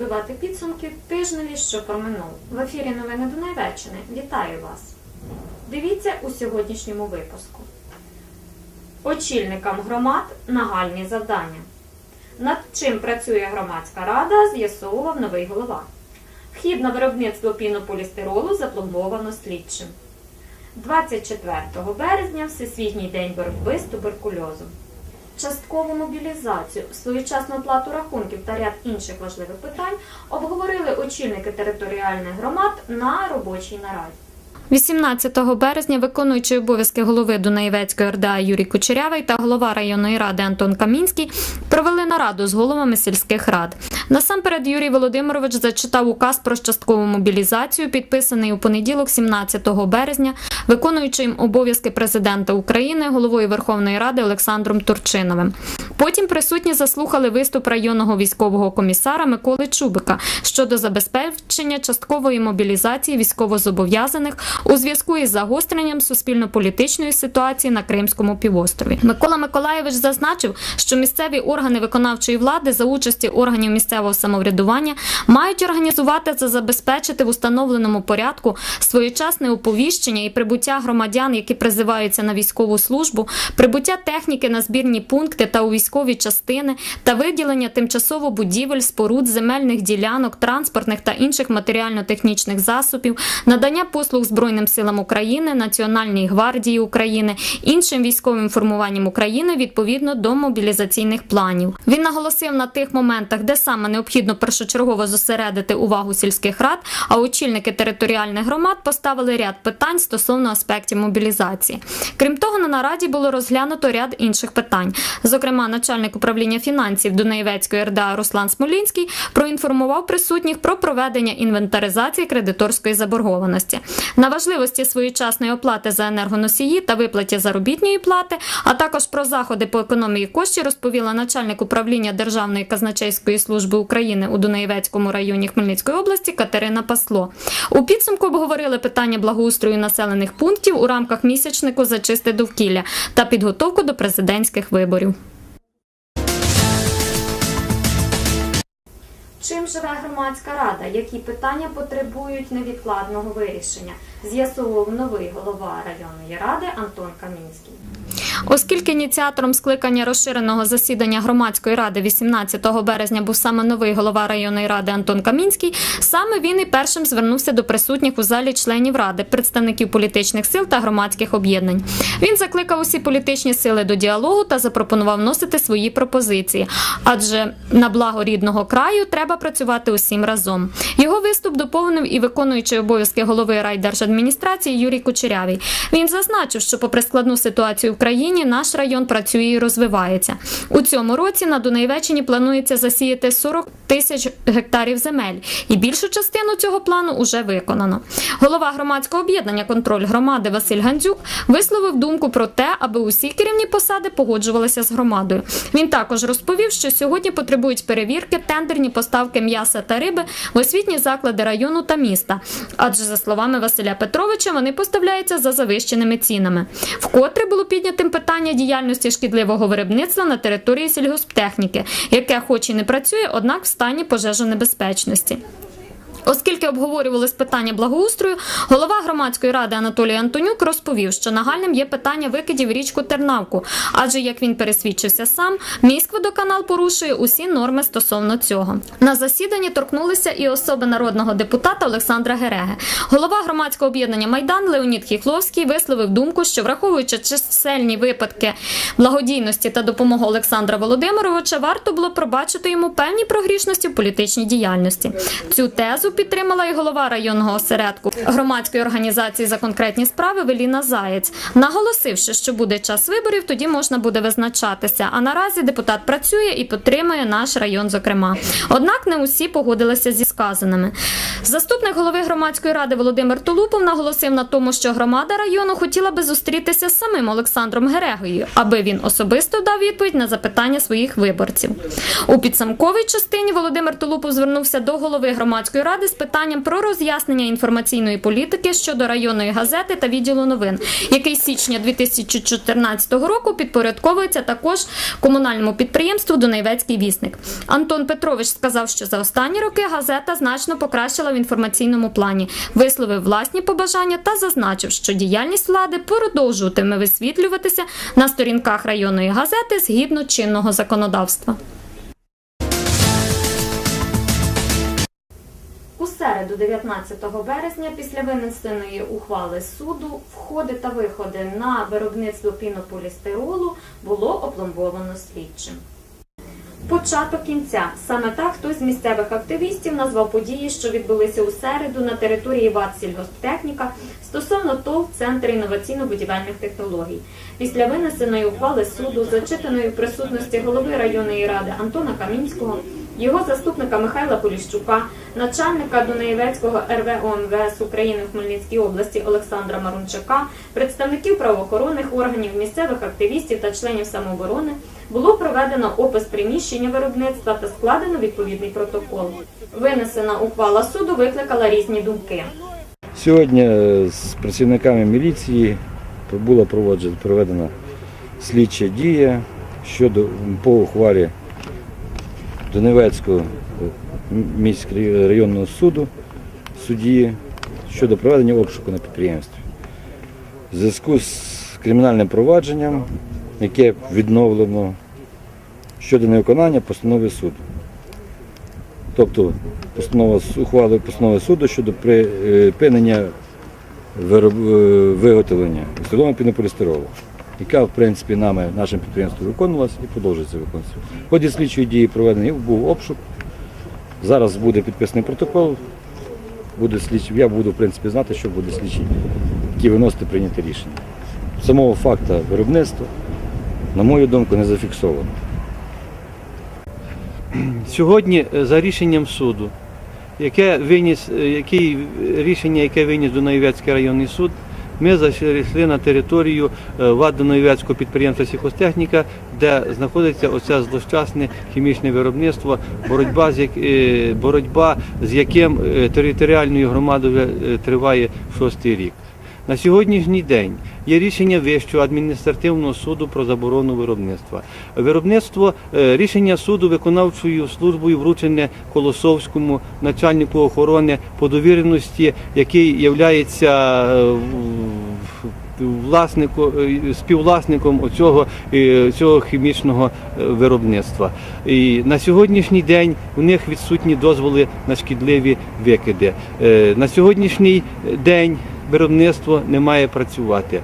підбивати підсумки тижневі, що проминув. В ефірі новини Донеччини. Вітаю вас! Дивіться у сьогоднішньому випуску. Очільникам громад нагальні завдання. Над чим працює громадська рада, з'ясовував новий голова. Вхід на виробництво пінополістиролу запломбовано слідчим. 24 березня Всесвітній день боротьби з туберкульозом. Часткову мобілізацію, своєчасну оплату рахунків та ряд інших важливих питань обговорили очільники територіальних громад на робочій нараді. 18 березня виконуючий обов'язки голови Дунаєвецької РДА Юрій Кучерявий та голова районної ради Антон Камінський провели нараду з головами сільських рад. Насамперед Юрій Володимирович зачитав указ про часткову мобілізацію, підписаний у понеділок, 17 березня, виконуючим обов'язки президента України, головою Верховної Ради Олександром Турчиновим. Потім присутні заслухали виступ районного військового комісара Миколи Чубика щодо забезпечення часткової мобілізації військовозобов'язаних у зв'язку із загостренням суспільно-політичної ситуації на Кримському півострові. Микола Миколаєвич зазначив, що місцеві органи виконавчої влади за участі органів місцевого самоврядування мають організувати та забезпечити в установленому порядку своєчасне оповіщення і прибуття громадян, які призиваються на військову службу, прибуття техніки на збірні пункти та у військові частини та виділення тимчасово будівель, споруд, земельних ділянок, транспортних та інших матеріально-технічних засобів, надання послуг Збройним силам України, Національній гвардії України, іншим військовим формуванням України відповідно до мобілізаційних планів. Він наголосив на тих моментах, де саме необхідно першочергово зосередити увагу сільських рад, а очільники територіальних громад поставили ряд питань стосовно аспектів мобілізації. Крім того, на нараді було розглянуто ряд інших питань. Зокрема, начальник управління фінансів Дунаєвецької РДА Руслан Смолінський проінформував присутніх про проведення інвентаризації кредиторської заборгованості, на важливості своєчасної оплати за енергоносії та виплаті заробітної плати, а також про заходи по економії коштів розповіла начальник управління Державної казначейської служби України у Дунаєвецькому районі Хмельницької області Катерина Пасло. У підсумку обговорили питання благоустрою населених пунктів у рамках місячнику за чисте довкілля та підготовку до президентських виборів. Чим живе громадська рада? Які питання потребують невідкладного вирішення? З'ясовував новий голова районної ради Антон Камінський. Оскільки ініціатором скликання розширеного засідання громадської ради 18 березня був саме новий голова районної ради Антон Камінський, саме він і першим звернувся до присутніх у залі членів ради, представників політичних сил та громадських об'єднань. Він закликав усі політичні сили до діалогу та запропонував вносити свої пропозиції, адже на благо рідного краю треба працювати усім разом. Його виступ доповнив і виконуючий обов'язки голови райдержадміністрації Юрій Кучерявий. Він зазначив, що попри складну ситуацію в країні, наш район працює і розвивається. У цьому році на Дунайвеччині планується засіяти 40 тисяч гектарів земель, і більшу частину цього плану уже виконано. Голова громадського об'єднання контроль громади Василь Гандзюк висловив думку про те, аби усі керівні посади погоджувалися з громадою. Він також розповів, що сьогодні потребують перевірки тендерні поставки м'яса та риби в освітні заклади району та міста. Адже за словами Василя Петровича, вони поставляються за завищеними цінами. Вкотре було піднятим питання діяльності шкідливого виробництва на території сільгосптехніки, яке, хоч і не працює, однак в стані пожежонебезпечності. Оскільки обговорювалось питання благоустрою, голова громадської ради Анатолій Антонюк розповів, що нагальним є питання викидів річку Тернавку, адже як він пересвідчився сам, міськводоканал порушує усі норми стосовно цього. На засіданні торкнулися і особи народного депутата Олександра Гереге. Голова громадського об'єднання Майдан Леонід Хіхловський висловив думку, що враховуючи чисельні випадки благодійності та допомоги Олександра Володимировича, варто було пробачити йому певні прогрішності в політичній діяльності. Цю тезу підтримала і голова районного осередку громадської організації за конкретні справи Веліна Заєць, наголосивши, що буде час виборів, тоді можна буде визначатися. А наразі депутат працює і підтримує наш район. Зокрема, однак не усі погодилися зі сказаними. Заступник голови громадської ради Володимир Тулупов наголосив на тому, що громада району хотіла би зустрітися з самим Олександром Герегою, аби він особисто дав відповідь на запитання своїх виборців. У підсумковій частині Володимир Тулупов звернувся до голови громадської ради ради з питанням про роз'яснення інформаційної політики щодо районної газети та відділу новин, який з січня 2014 року підпорядковується також комунальному підприємству Донецький вісник. Антон Петрович сказав, що за останні роки газета значно покращила в інформаційному плані, висловив власні побажання та зазначив, що діяльність влади продовжуватиме висвітлюватися на сторінках районної газети згідно чинного законодавства. Середу, 19 березня, після винесеної ухвали суду, входи та виходи на виробництво пінополістиролу було опломбовано слідчим. Початок кінця. Саме так хтось з місцевих активістів назвав події, що відбулися у середу на території ВАД «Сільгосптехніка» стосовно ТОВ Центр інноваційно-будівельних технологій. Після винесеної ухвали суду, зачитаної в присутності голови районної ради Антона Камінського, його заступника Михайла Поліщука, начальника Дунаєвецького РВ ОМВС України в Хмельницькій області Олександра Марунчака, представників правоохоронних органів, місцевих активістів та членів самооборони було проведено опис приміщення виробництва та складено відповідний протокол. Винесена ухвала суду викликала різні думки. Сьогодні з працівниками міліції була проведена слідча дія щодо по ухвалі Донецького міського районного суду судді щодо проведення обшуку на підприємстві. В зв'язку з кримінальним провадженням, яке відновлено щодо невиконання постанови суду. Тобто постанова ухвали постанови суду щодо припинення вироб- е, виготовлення історичного пінополістиролу, яка в принципі нами, нашим підприємством виконувалась і продовжується виконуватися. В ході слідчої дії проведений був обшук. Зараз буде підписаний протокол. Буде слідчий, я буду в принципі знати, що буде слідчий, який виносити прийняти рішення. Самого факту виробництва, на мою думку, не зафіксовано. Сьогодні е, за рішенням суду, яке виніс, е, рішення, яке виніс Дунаєвецький районний суд, ми зайшли на територію е, ВАД підприємства «Сільхозтехніка», де знаходиться оце злощасне хімічне виробництво, боротьба з, е, боротьба з яким е, територіальною громадою триває шостий рік. На сьогоднішній день є рішення Вищого адміністративного суду про заборону виробництва. Виробництво е, рішення суду виконавчою службою вручене Колосовському начальнику охорони по довіреності, який є власнику, е, співвласником оцього, е, цього хімічного е, виробництва. І на сьогоднішній день у них відсутні дозволи на шкідливі викиди. Е, На сьогоднішній день виробництво не має працювати.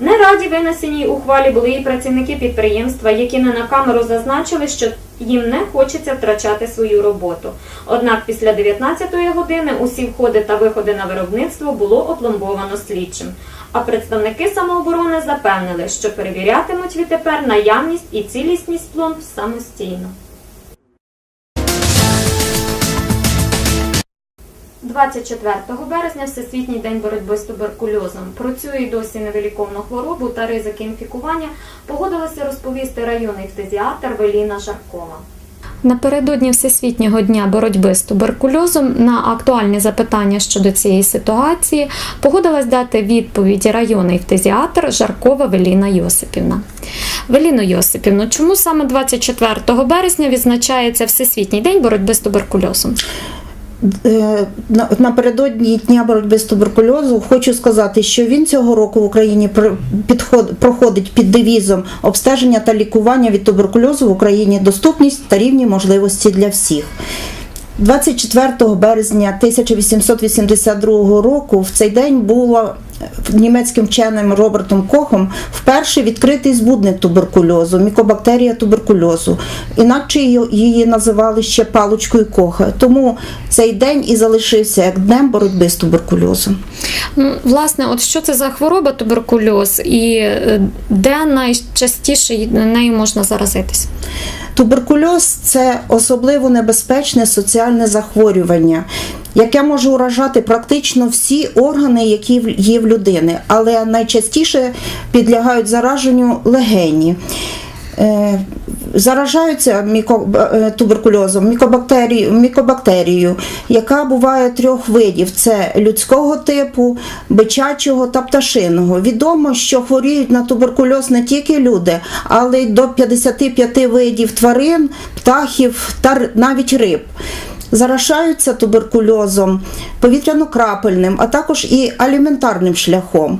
Не раді винесеній ухвалі були і працівники підприємства, які не на камеру зазначили, що їм не хочеться втрачати свою роботу. Однак після 19-ї години усі входи та виходи на виробництво було опломбовано слідчим. А представники самооборони запевнили, що перевірятимуть відтепер наявність і цілісність пломб самостійно. 24 березня Всесвітній день боротьби з туберкульозом. Про цю і досі невиліковну хворобу та ризики інфікування погодилася розповісти районний фтизіатр Веліна Жаркова. Напередодні Всесвітнього дня боротьби з туберкульозом на актуальні запитання щодо цієї ситуації погодилась дати відповіді районний фтизіатр Жаркова Веліна Йосипівна. Веліно Йосипівно, чому саме 24 березня відзначається Всесвітній день боротьби з туберкульозом? Е, на- Напередодні дня боротьби з туберкульозу хочу сказати, що він цього року в Україні проходить під девізом обстеження та лікування від туберкульозу в Україні, доступність та рівні можливості для всіх. 24 березня 1882 року в цей день було німецьким вченим Робертом Кохом вперше відкритий збудник туберкульозу, мікобактерія туберкульозу. Інакше її- називали ще паличкою Коха. Тому цей день і залишився як днем боротьби з туберкульозом. Ну, власне, от що це за хвороба туберкульоз і е, де найчастіше нею можна заразитись? Туберкульоз це особливо небезпечне соціальне захворювання, яке може уражати практично всі органи, які є в людини, але найчастіше підлягають зараженню легені. Заражаються е, туберкульозом мікобактерію, мікобактерією, яка буває трьох видів: це людського типу, бичачого та пташиного. Відомо, що хворіють на туберкульоз не тільки люди, але й до 55 видів тварин, птахів та навіть риб. Заражаються туберкульозом повітряно-крапельним, а також і аліментарним шляхом.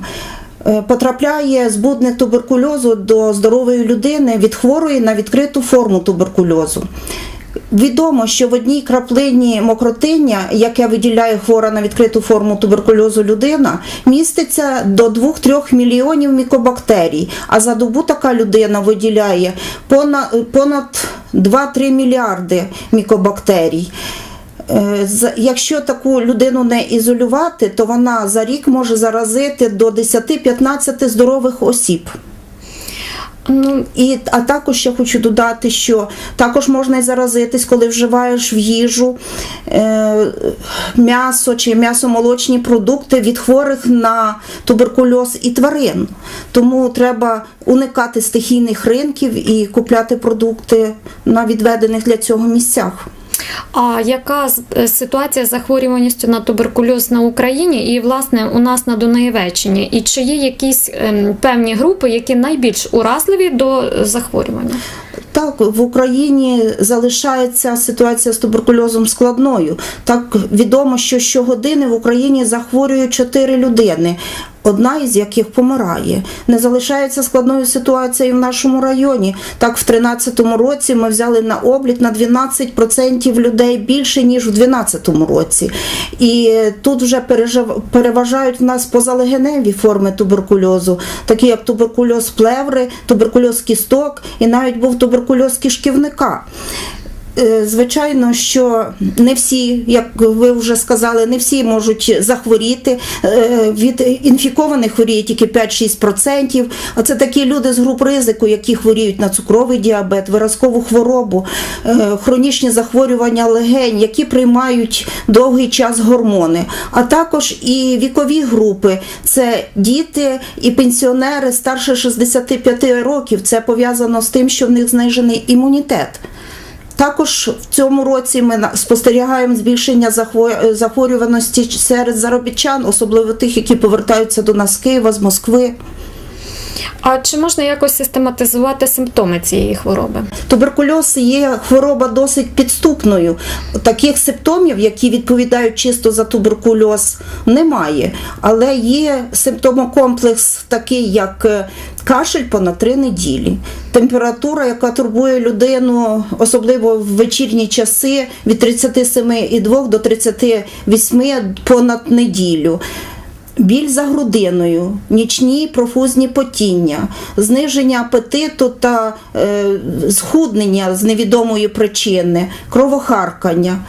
Е, Потрапляє збудник туберкульозу до здорової людини від хворої на відкриту форму туберкульозу. Відомо, що в одній краплині мокротиння, яке виділяє хвора на відкриту форму туберкульозу людина, міститься до 2-3 мільйонів мікобактерій, а за добу така людина виділяє понад, понад 2-3 мільярди мікобактерій. Е, Якщо таку людину не ізолювати, то вона за рік може заразити до 10-15 здорових осіб. Ну, І, а також я хочу додати, що також можна і заразитись, коли вживаєш в їжу е, м'ясо чи м'ясомолочні продукти від хворих на туберкульоз і тварин. Тому треба уникати стихійних ринків і купляти продукти на відведених для цього місцях. А яка е, ситуація з захворюваністю на туберкульоз на Україні і власне у нас на Дунаєвеччині? І чи є якісь ем, певні групи, які найбільш уразливі до захворювання? Так, в Україні залишається ситуація з туберкульозом складною. Так відомо, що щогодини в Україні захворюють 4 людини. Одна із яких помирає. Не залишається складною ситуація і в нашому районі. Так, в 2013 році ми взяли на облік на 12% людей більше, ніж у 2012 році. І тут вже переважають в нас позалегеневі форми туберкульозу, такі як туберкульоз плеври, туберкульоз кісток і навіть був туберкульоз кишківника. Е, Звичайно, що не всі, як ви вже сказали, не всі можуть захворіти. Е, Від інфікованих хворіє тільки 5-6%. А це такі люди з груп ризику, які хворіють на цукровий діабет, виразкову хворобу, е, хронічні захворювання легень, які приймають довгий час гормони. А також і вікові групи це діти і пенсіонери старше 65 років. Це пов'язано з тим, що в них знижений імунітет. Також в цьому році ми спостерігаємо збільшення захво- захворюваності серед заробітчан, особливо тих, які повертаються до нас з Києва, з Москви. А чи можна якось систематизувати симптоми цієї хвороби? Туберкульоз є хвороба досить підступною. Таких симптомів, які відповідають чисто за туберкульоз, немає. Але є симптомокомплекс такий, як е, кашель понад три неділі, температура, яка турбує людину, особливо в вечірні часи, від 37,2 до 38 понад неділю. Біль за грудиною, нічні профузні потіння, зниження апетиту та е, схуднення з невідомої причини, кровохаркання.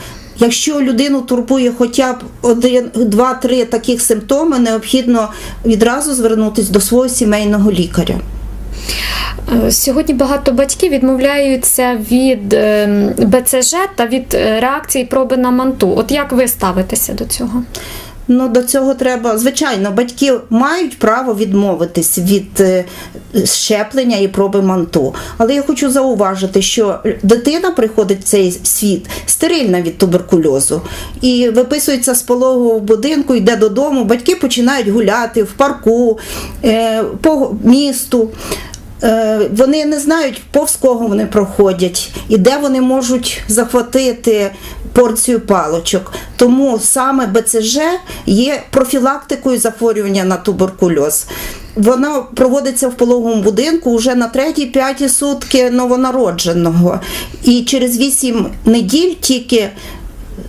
Якщо людину турбує хоча б один, два, три таких симптоми, необхідно відразу звернутися до свого сімейного лікаря. Е, Сьогодні багато батьків відмовляються від ем, БЦЖ та від е, реакції проби на манту. От як ви ставитеся до цього? Ну, до цього треба, звичайно, батьки мають право відмовитись від е, щеплення і проби манту. Але я хочу зауважити, що дитина приходить в цей світ стерильна від туберкульозу і виписується з пологового будинку, йде додому. Батьки починають гуляти в парку, е, по місту. Е, Вони не знають, повз кого вони проходять і де вони можуть захватити порцію палочок. Тому саме БЦЖ є профілактикою захворювання на туберкульоз. Вона проводиться в пологовому будинку вже на третій-п'ятій сутки новонародженого. І через 8 неділь тільки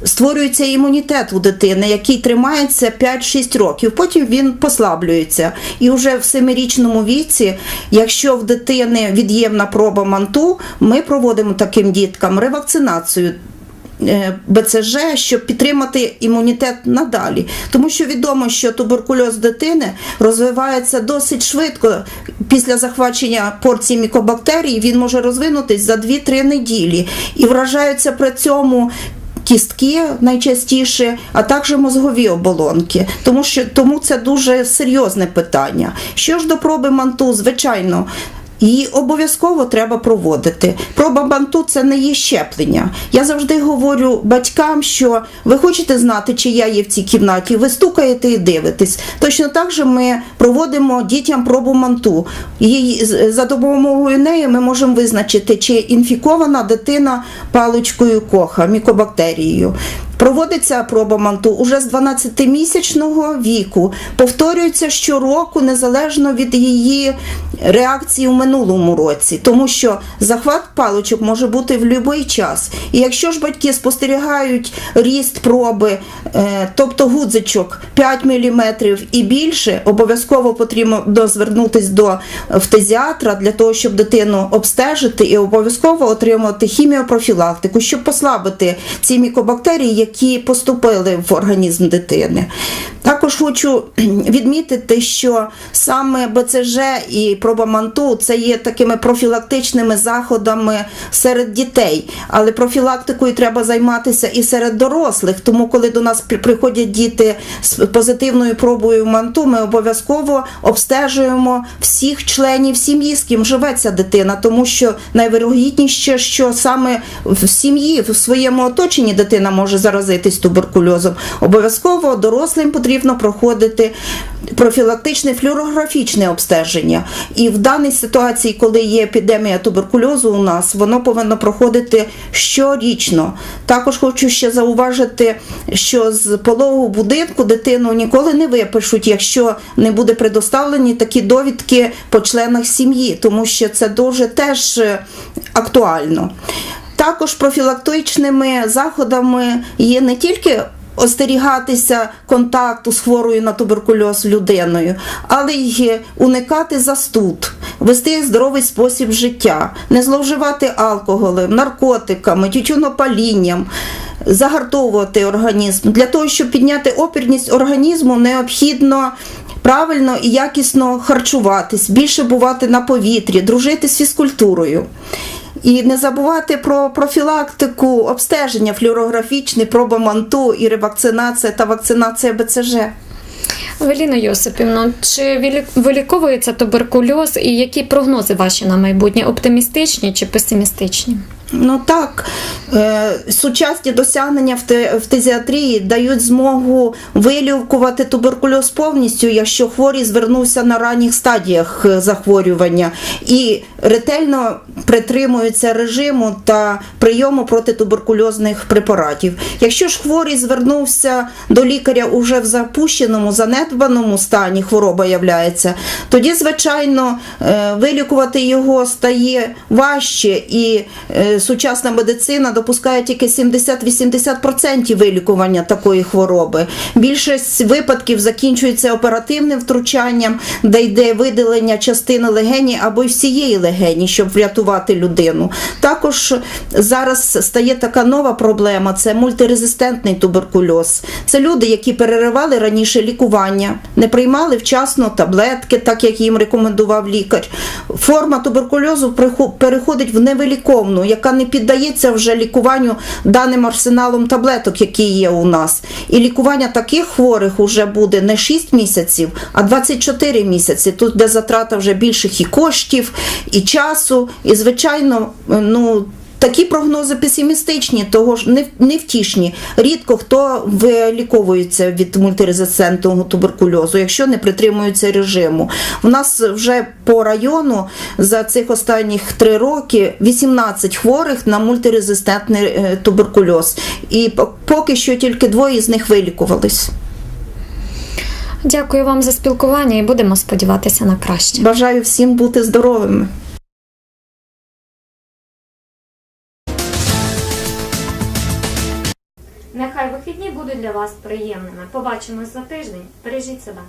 створюється імунітет у дитини, який тримається 5-6 років. Потім він послаблюється. І вже в семирічному віці, якщо в дитини від'ємна проба манту, ми проводимо таким діткам ревакцинацію. Е, БЦЖ, щоб підтримати імунітет надалі, тому що відомо, що туберкульоз дитини розвивається досить швидко після захвачення порції мікобактерій. Він може розвинутись за 2-3 неділі і вражаються при цьому кістки найчастіше, а також мозгові оболонки. Тому що тому це дуже серйозне питання. Що ж до проби манту, звичайно. Її обов'язково треба проводити. Проба банту це не є щеплення. Я завжди говорю батькам, що ви хочете знати, чи я є в цій кімнаті, ви стукаєте і дивитесь. Точно так же ми проводимо дітям пробу манту. Її за допомогою неї ми можемо визначити, чи інфікована дитина паличкою коха, мікобактерією. Проводиться проба манту уже з 12-місячного віку. Повторюється щороку, незалежно від її реакції в минулому році, тому що захват паличок може бути в будь-який час. І якщо ж батьки спостерігають ріст проби, е, тобто гудзичок 5 мм і більше, обов'язково потрібно звернутись до фтезіатра для того, щоб дитину обстежити і обов'язково отримати хіміопрофілактику, щоб послабити ці мікобактерії, які поступили в організм дитини. Також хочу відмітити, що саме БЦЖ і проба манту це є такими профілактичними заходами серед дітей, але профілактикою треба займатися і серед дорослих. Тому, коли до нас приходять діти з позитивною пробою манту, ми обов'язково обстежуємо всіх членів сім'ї, з ким живе ця дитина, тому що найвирогідніше, що саме в сім'ї, в своєму оточенні дитина може заразитись туберкульозом. Обов'язково дорослим потрібно проходити профілактичне флюорографічне обстеження. І в даній ситуації, коли є епідемія туберкульозу у нас, воно повинно проходити щорічно. Також хочу ще зауважити, що з пологового будинку дитину ніколи не випишуть, якщо не буде предоставлені такі довідки по членах сім'ї, тому що це дуже теж е, актуально. Також профілактичними заходами є не тільки остерігатися контакту з хворою на туберкульоз людиною, але й уникати застуд, вести здоровий спосіб життя, не зловживати алкоголем, наркотиками, тютюнопалінням. Загартовувати організм для того, щоб підняти опірність організму, необхідно правильно і якісно харчуватись, більше бувати на повітрі, дружити з фізкультурою. І не забувати про профілактику, обстеження флюорографічне, проба манту і ревакцинація та вакцинація БЦЖ. Евеліна Йосипівна, чи виліковується туберкульоз і які прогнози ваші на майбутнє? Оптимістичні чи песимістичні? Ну так, е, сучасні досягнення в, те, тезіатрії дають змогу вилікувати туберкульоз повністю, якщо хворий звернувся на ранніх стадіях е, захворювання і ретельно притримується режиму та прийому протитуберкульозних препаратів. Якщо ж хворий звернувся до лікаря уже в запущеному, занедбаному стані, хвороба являється, тоді, звичайно, е, вилікувати його стає важче і е, сучасна медицина допускає тільки 70-80% вилікування такої хвороби. Більшість випадків закінчується оперативним втручанням, де йде видалення частини легені або й всієї легені, щоб врятувати людину. Також зараз стає така нова проблема: це мультирезистентний туберкульоз. Це люди, які переривали раніше лікування, не приймали вчасно таблетки, так як їм рекомендував лікар. Форма туберкульозу переходить в невиліковну, яка не піддається вже лікуванню даним арсеналом таблеток, які є у нас. І лікування таких хворих уже буде не 6 місяців, а 24 місяці. Тут де затрата вже більших і коштів, і часу, і звичайно, ну. Такі прогнози песимістичні, того ж не- невтішні. Рідко хто виліковується від мультирезистентного туберкульозу, якщо не притримуються режиму. У нас вже по району за цих останніх три роки 18 хворих на мультирезистентний е, туберкульоз. І поки що тільки двоє з них вилікувались. Дякую вам за спілкування і будемо сподіватися на краще. Бажаю всім бути здоровими. Для вас приємними. Побачимось за тиждень. Бережіть себе.